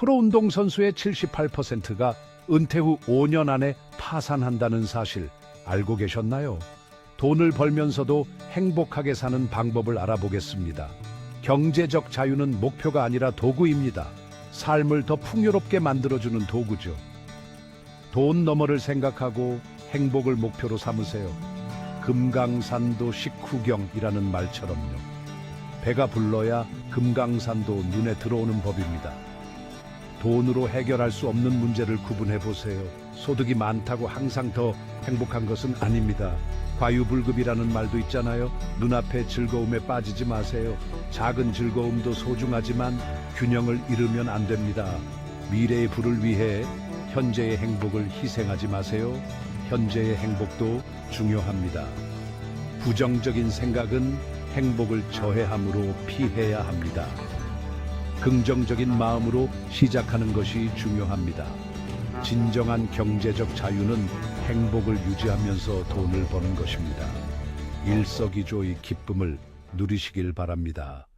프로 운동 선수의 78%가 은퇴 후 5년 안에 파산한다는 사실 알고 계셨나요? 돈을 벌면서도 행복하게 사는 방법을 알아보겠습니다. 경제적 자유는 목표가 아니라 도구입니다. 삶을 더 풍요롭게 만들어주는 도구죠. 돈 너머를 생각하고 행복을 목표로 삼으세요. 금강산도 식후경이라는 말처럼요. 배가 불러야 금강산도 눈에 들어오는 법입니다. 돈으로 해결할 수 없는 문제를 구분해 보세요. 소득이 많다고 항상 더 행복한 것은 아닙니다. 과유불급이라는 말도 있잖아요. 눈앞의 즐거움에 빠지지 마세요. 작은 즐거움도 소중하지만 균형을 잃으면 안 됩니다. 미래의 부를 위해 현재의 행복을 희생하지 마세요. 현재의 행복도 중요합니다. 부정적인 생각은 행복을 저해함으로 피해야 합니다. 긍정적인 마음으로 시작하는 것이 중요합니다. 진정한 경제적 자유는 행복을 유지하면서 돈을 버는 것입니다. 일석이조의 기쁨을 누리시길 바랍니다.